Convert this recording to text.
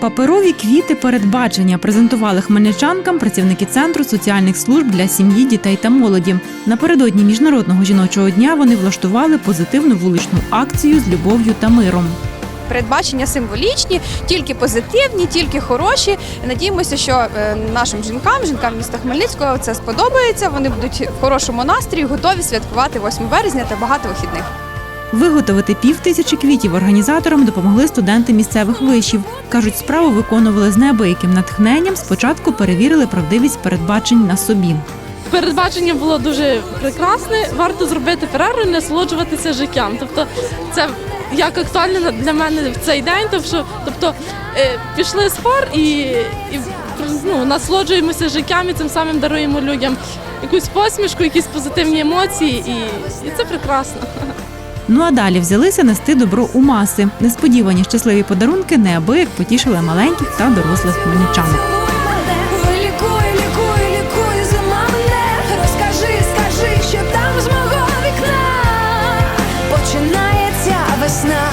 Паперові квіти передбачення презентували хмельничанкам працівники центру соціальних служб для сім'ї, дітей та молоді. Напередодні міжнародного жіночого дня вони влаштували позитивну вуличну акцію з любов'ю та миром. Передбачення символічні, тільки позитивні, тільки хороші. Надіємося, що е, нашим жінкам, жінкам міста Хмельницького це сподобається. Вони будуть в хорошому настрої, готові святкувати 8 березня та багато вихідних. Виготовити пів тисячі квітів організаторам допомогли студенти місцевих вишів. Кажуть, справу виконували з неабияким натхненням. Спочатку перевірили правдивість передбачень на собі. Передбачення було дуже прекрасне. Варто зробити перерву і насолоджуватися життям. Тобто, це як актуально для мене в цей день. Тобто, тобто пішли з пар і, і ну, насолоджуємося життям і цим самим даруємо людям якусь посмішку, якісь позитивні емоції, і, і це прекрасно. Ну а далі взялися нести добро у маси. Несподівані щасливі подарунки неабияк потішили маленьких та дорослих хмельничан. Починається весна